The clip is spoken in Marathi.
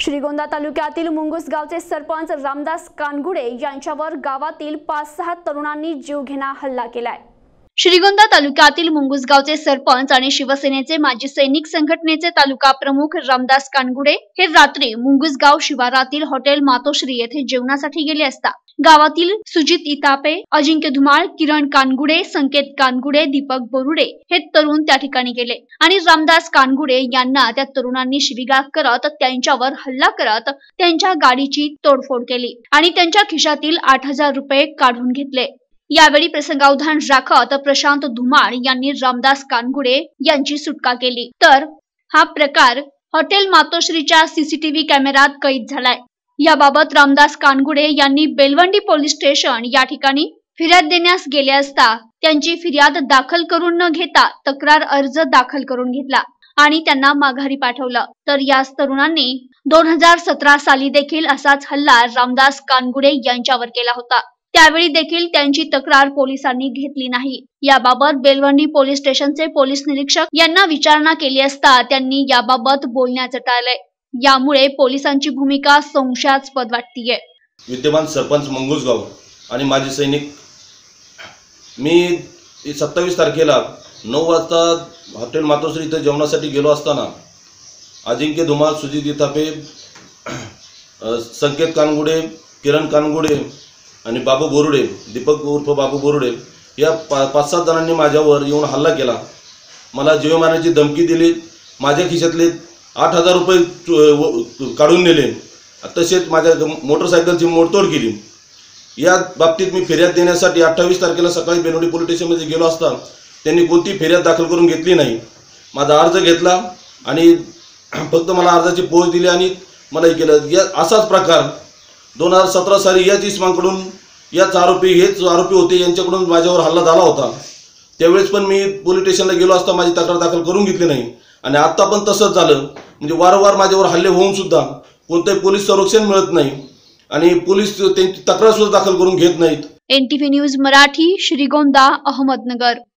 श्रीगोंदा तालुक्यातील मुंगूस गावचे सरपंच रामदास कानगुडे यांच्यावर गावातील पाच सहा तरुणांनी जीवघेणा हल्ला केलाय. श्रीगोंदा तालुक्यातील मुंगूस गावचे सरपंच आणि शिवसेनेचे माजी सैनिक संघटनेचे तालुका प्रमुख रामदास कानगुडे हे रात्री मुंगूस गाव शिवारातील हॉटेल मातोश्री येथे जेवणासाठी गेले असता गावातील सुजित इतापे अजिंक्य धुमाळ किरण कानगुडे संकेत कानगुडे दीपक बोरुडे हे तरुण त्या ठिकाणी गेले. आणि रामदास कानगुडे यांना त्या तरुणांनी शिवीगाळ करत त्यांच्यावर हल्ला करत त्यांच्या गाडीची तोडफोड केली आणि त्यांच्या खिशातील आठ हजार रुपये काढून घेतले. यावेळी प्रसंगावधान राखत प्रशांत धुमाळ यांनी रामदास कानगुडे यांची सुटका केली. तर हा प्रकार हॉटेल मातोश्रीच्या सीसीटीव्ही कॅमेऱ्यात कैद झालाय. याबाबत रामदास कानगुडे यांनी बेलवंडी पोलीस स्टेशन या ठिकाणी फिर्याद देण्यास गेले असता त्यांची फिर्याद दाखल करून न घेता तक्रार अर्ज दाखल करून घेतला आणि त्यांना माघारी पाठवलं. तर याच तरुणांनी दोन हजार सतरा साली देखील असाच हल्ला रामदास कानगुडे यांच्यावर केला होता. त्यावेळी देखील त्यांची तक्रार पोलिसांनी घेतली नाही. याबाबत बेलवंडी पोलीस स्टेशनचे पोलीस निरीक्षक यांना विचारणा केली असता त्यांनी याबाबत बोलण्याचं टाळलंय. यामुळे पोलिसांची भूमिका संशयास्पद वाटतीये. विद्यमान सरपंच मंगूसगाव आणि माजी सैनिक मी सत्तावीस तारखेला नऊ वाजता हॉटेल मातोश्री इथं जेवणासाठी गेलो असताना अजिंक्य धुमाळ सुजित इथापे संकेत कानगुडे किरण कानगुडे आणि बाबू बोरुडे दीपक उर्फ बाबू बोरुडे या पा पाच सात जणांनी माझ्यावर येऊन हल्ला केला. मला जीवमानाची मारण्याची धमकी दिली माझ्या खिशातले आठ हजार रुपये काढून नेले. तसेच माझ्या मोटरसायकलची मोडतोड केली. या बाबतीत मी फिर्याद देण्यासाठी अठ्ठावीस तारखेला सकाळी बेनोडी पोलीस स्टेशनमध्ये गेलो असता त्यांनी कोणती फिर्याद दाखल करून घेतली नाही. माझा अर्ज घेतला आणि फक्त मला अर्जाची पोच दिली आणि मला हे केलं. या असाच प्रकार दोन हजार सतरा साली याच इसमांकडून याच आरोपी हेच आरोपी होते यांच्याकडून माझ्यावर हल्ला झाला होता. त्यावेळेस पण मी पोलीस स्टेशनला गेलो असता माझी तक्रार दाखल करून घेतली नाही. आणि आत्ता पण तसंच झालं. म्हणजे वारंवार माझ्यावर हल्ले होऊन सुद्धा कोणतंही पोलीस संरक्षण मिळत नाही आणि पोलीस त्यांची तक्रार सुद्धा दाखल करून घेत नाहीत. NTV news Marathi Shrigonda Ahmednagar.